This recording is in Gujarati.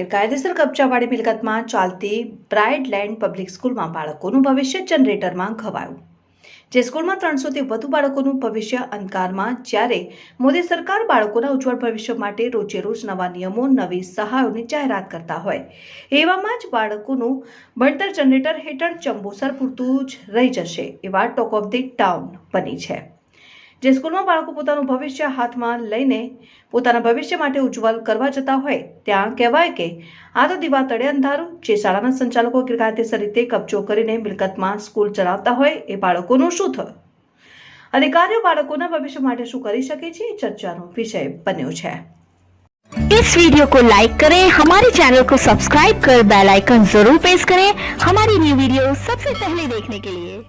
ગેરકાયદેસર કબજાવાળી મિલકતમાં ચાલતી બ્રાઇડ લેન્ડ પબ્લિક સ્કૂલમાં બાળકોનું ભવિષ્ય જનરેટરમાં ઘવાયું. જે સ્કૂલમાં ત્રણસોથી વધુ બાળકોનું ભવિષ્ય અંધકારમાં, જ્યારે મોદી સરકાર બાળકોના ઉજ્જવળ ભવિષ્ય માટે રોજેરોજ નવા નિયમો, નવી સહાયોની જાહેરાત કરતા હોય, એવામાં જ બાળકોનું ભણતર જનરેટર હેઠળ ચંબુસર પૂરતું જ રહી જશે, એવા ટોક ઓફ ધી ટાઉન બની છે. જે સ્કૂલમાં બાળકો પોતાનું ભવિષ્ય હાથમાં લઈને પોતાના ભવિષ્ય માટે ઉજ્જવલ કરવા જતા હોય ત્યાં કહેવાય કે આ તો દીવા તળે અંધારું જે શાળાના સંચાલકો ગેરકાયદેસર રીતે કબજો કરીને મિલકતમાં સ્કૂલ ચલાવતા હોય એ બાળકોનું શું થયું અધિકારીઓ બાળકોના ભવિષ્ય માટે શું કરી શકે છે એ ચર્ચાનો વિષય બન્યો છે इस वीडियो को लाइक करें हमारे चैनल को सब्सक्राइब कर बेल आइकन जरूर प्रेस करें हमारी न्यू वीडियो सबसे पहले देखने के लिए